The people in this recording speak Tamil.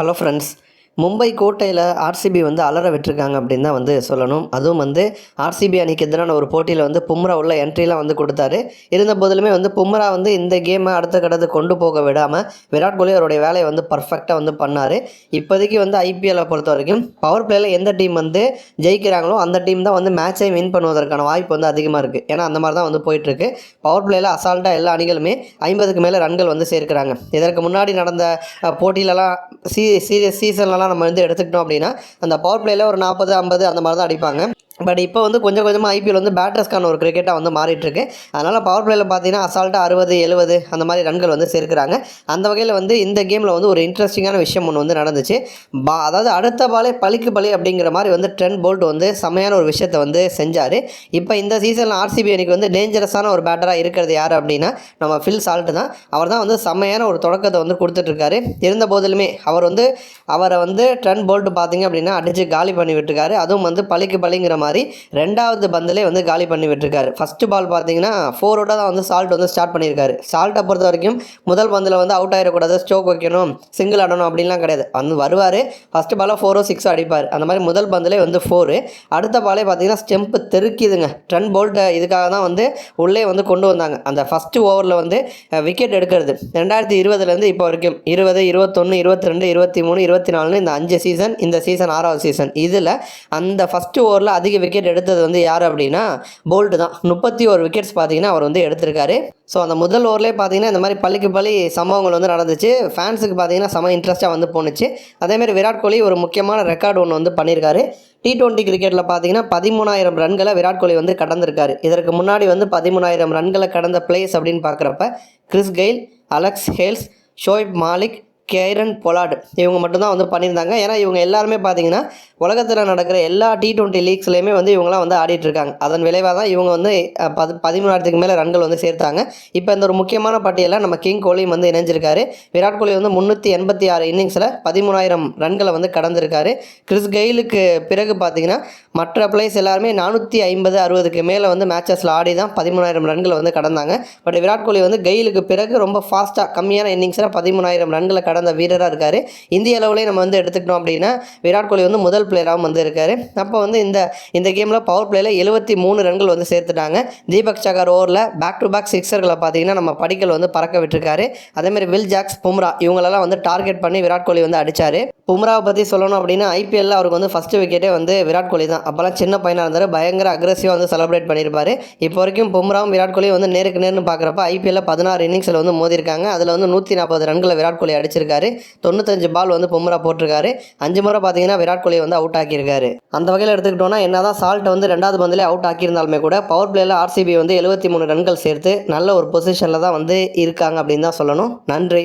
ஹலோ ஃப்ரெண்ட்ஸ் மும்பை கோட்டையில் ஆர்சிபி வந்து அலற விட்டுருக்காங்க அப்படின்னு தான் வந்து சொல்லணும். அதுவும் வந்து ஆர்சிபி அணிக்கு எதிரான ஒரு போட்டியில் வந்து பும்ரா உள்ள என்ட்ரிலாம் வந்து கொடுத்தாரு. இருந்த போதிலுமே வந்து பும்ரா வந்து இந்த கேமை அடுத்த கடத்துக்கு கொண்டு போக விடாமல் விராட் கோலி அவருடைய வேலையை வந்து பர்ஃபெக்டாக வந்து பண்ணார். இப்போதைக்கு வந்து ஐபிஎல்லை பொறுத்த வரைக்கும் பவர் பிளேயில் எந்த டீம் வந்து ஜெயிக்கிறாங்களோ அந்த டீம் தான் வந்து மேட்சை வின் பண்ணுவதற்கான வாய்ப்பு வந்து அதிகமாக இருக்குது ஏன்னா அந்த மாதிரி தான் வந்து போயிட்டுருக்கு பவர் பிளேயில் அசால்ட்டாக எல்லா அணிகளுமே ஐம்பதுக்கு மேலே ரன்கள் வந்து சேர்க்குறாங்க. இதற்கு முன்னாடி நடந்த போட்டியிலலாம் சீ சீரியஸ் சீசன்லலாம் நம்ம வந்து எடுத்துக்கிட்டோம் அப்படின்னா அந்த பவர் பிளேயில் ஒரு நாற்பது ஐம்பது அந்த மாதிரி தான் அடிப்பாங்க. பட் இப்போ வந்து கொஞ்சம் கொஞ்சமாக ஐபிஎல் வந்து பேட்டர்ஸ்க்கான ஒரு கிரிக்கெட்டாக வந்து மாறிட்டுருக்கு. அதனால் பவர் பிளேயில் பார்த்தீங்கன்னா அசால்ட்டாக அறுபது எழுபது அந்த மாதிரி ரன்கள் வந்து சேர்க்குறாங்க. அந்த வகையில் வந்து இந்த கேமில் வந்து ஒரு இன்ட்ரெஸ்டிங்கான விஷயம் ஒன்று வந்து நடந்துச்சு. பா அதாவது அடுத்த பாலே பழிக்கு பலி அப்படிங்கிற மாதிரி வந்து ட்ரெண்ட் போல்ட் வந்து செம்மையான ஒரு விஷயத்தை வந்து செஞ்சார். இப்போ இந்த சீசனில் ஆர்சிபி அணிக்கு வந்து டேஞ்சரஸான ஒரு பேட்டராக இருக்கிறது யார் அப்படின்னா நம்ம ஃபில் சால்ட்டு தான். அவர் தான் வந்து செம்மையான ஒரு தொடக்கத்தை வந்து கொடுத்துட்ருக்காரு இருந்த போதிலுமே அவர் வந்து அவரை வந்து ட்ரெண்ட் போல்ட் பார்த்தீங்க அப்படின்னா அடித்து காலி பண்ணி விட்டுருக்காரு. அதுவும் வந்து பழிக்கு பழிங்கிற மாதிரி ரெண்டாவது பந்திலே வந்து காலி பண்ணி விட்டுருக்காரு. ஃபஸ்ட்டு பால் பார்த்தீங்கன்னா ஃபோரோட தான் வந்து சால்ட் வந்து ஸ்டார்ட் பண்ணியிருக்காரு. சால்ட்டை பொறுத்த வரைக்கும் முதல் பந்தில் வந்து அவுட் ஆகிடக்கூடாது ஸ்டோக் வைக்கணும் சிங்கிள் ஆடணும் அப்படின்லாம் கிடையாது. வந்து வருவார் ஃபஸ்ட்டு பாலாக ஃபோரோ சிக்ஸோ அடிப்பார். அந்த மாதிரி முதல் பந்திலே வந்து ஃபோரு அடுத்த பாலே பார்த்தீங்கன்னா ஸ்டெம்பு தெருக்கிதுங்க. ட்ரெண்ட் போல்ட்டை இதுக்காக தான் வந்து உள்ளே வந்து கொண்டு வந்தாங்க. அந்த ஃபஸ்ட்டு ஓவரில் வந்து விக்கெட் எடுக்கிறது. ரெண்டாயிரத்தி இருபதுலேருந்து இப்போ வரைக்கும் இருபது இருபத்தொன்று இருபத்தி ரெண்டு இருபத்தி மூணு இருபத்தி நாலுன்னு இந்த அஞ்சு சீசன் இந்த சீசன் ஆறாவது சீசன் இதில் அந்த ஃபஸ்ட்டு ஓவரில் அதிக விக்கெட் எடுத்தது வந்து யார் அப்படின்னா போல்டு தான். முப்பத்தி ஒரு விக்கெட்ஸ் பார்த்தீங்கன்னா அவர் வந்து எடுத்திருக்காரு. ஸோ அந்த முதல் ஓவர்லேயே பார்த்தீங்கன்னா இந்த மாதிரி பள்ளிக்கு பள்ளி சம்பவங்கள் வந்து நடந்துச்சு. ஃபேன்ஸுக்கு பார்த்தீங்கன்னா செம இன்ட்ரெஸ்ட்டாக வந்து போணுச்சு. அதேமாதிரி விராட் கோலி ஒரு முக்கியமான ரெக்கார்டு ஒன்று வந்து பண்ணியிருக்காரு டி டுவெண்ட்டி கிரிக்கெட்டில் பார்த்தீங்கன்னா பதிமூணாயிரம் ரன்களை விராட் கோலி வந்து கடந்திருக்காரு. இதற்கு முன்னாடி வந்து பதிமூணாயிரம் ரன்களை கடந்த பிளேஸ் அப்படின்னு பார்க்குறப்ப Chris Gayle Alex Hales Shoaib Malik Kieron Pollard. இவங்க மட்டும்தான் வந்து பண்ணியிருந்தாங்க. ஏன்னா இவங்க எல்லாருமே பார்த்தீங்கன்னா உலகத்தில் நடக்கிற எல்லா டி டுவெண்ட்டி லீக்ஸ்லேயுமே வந்து இவங்களாம் வந்து ஆடிட்டுருக்காங்க. அதன் விளைவாக தான் இவங்க வந்து பது பதி பதிமூணாயிரத்துக்கு மேலே ரன்கள் வந்து சேர்த்தாங்க. இப்போ இந்த ஒரு முக்கியமான பட்டியலில் நம்ம கிங் கோலியும் வந்து இணைஞ்சிருக்காரு. விராட் கோலி வந்து முந்நூற்றி எண்பத்தி ஆறு இன்னிங்ஸில் பதிமூணாயிரம் ரன்களை வந்து கடந்திருக்காரு. கிறிஸ் கெயிலுக்கு பிறகு பார்த்தீங்கன்னா மற்ற பிளேஸ் எல்லாருமே நானூற்றி ஐம்பது அறுபதுக்கு மேலே வந்து மேட்சஸில் ஆடி தான் பதிமூணாயிரம் ரன்களை வந்து கடந்தாங்க. பட் விராட் கோலி வந்து கெயிலுக்கு பிறகு ரொம்ப ஃபாஸ்ட்டாக கம்மியான இன்னிங்ஸில் பதிமூணாயிரம் ரன்களை கடந்து வீரராக இருக்கார். இந்திய அளவுலேயே நம்ம வந்து எடுத்துக்கிட்டோம் அப்படின்னா விராட் கோலி வந்து முதல் பிளேயராகவும் வந்து இருக்கார். அப்போ வந்து இந்த இந்த கேமில் பவர் பிளேயில் எழுபத்தி மூணு ரன்கள் வந்து சேர்த்துட்டாங்க. தீபக் சகர் ஓவரில் பேக் டு பேக் சிக்ஸர்களை பார்த்தீங்கன்னா நம்ம படிக்கல் வந்து பறக்க விட்டுருக்காரு. அதேமாதிரி வில் ஜாக்ஸ் பும்ரா இவங்களெல்லாம் வந்து டார்கெட் பண்ணி விராட் கோலி வந்து அடிச்சார். பும்ராவை பற்றி சொல்லணும் அப்படின்னா ஐபிஎல்ல அவருக்கு வந்து ஃபஸ்ட்டு விக்கெட்டே வந்து விராட் கோலி தான். அப்போல்லாம் சின்ன பையனாக இருந்தார். பயங்கர அக்ரெசிவாக வந்து செலிப்ரேட் பண்ணியிருப்பார். இப்போ வரைக்கும் பும்ராவும் விராட் கோலியும் வந்து நேருக்கு நேர்னு பார்க்குறப்ப ஐபிஎல்ல பதினாறு இன்னிங்ஸில் வந்து மோதிருக்காங்க அதில் வந்து நூற்றி நாற்பது ரன்களை விராட் கோலி அடிச்சிருக்காரு. தொண்ணூத்தஞ்சு பால் வந்து பும்ரா போட்டிருக்காரு. அஞ்சு முறை பார்த்தீங்கன்னா விராட் கோலி வந்து அவுட் ஆக்கியிருக்காரு. அந்த வகையில் எடுத்துக்கிட்டோம்னா என்னதான் சால்ட்டை வந்து ரெண்டாவது பந்திலே அவுட் ஆக்கியிருந்தாலுமே கூட பவர் பிளேயில் ஆர்சிபி வந்து எழுபத்தி மூணு ரன்கள் சேர்த்து நல்ல ஒரு பொசிஷனில் தான் வந்து இருக்காங்க அப்படின்னு தான் சொல்லணும். நன்றி.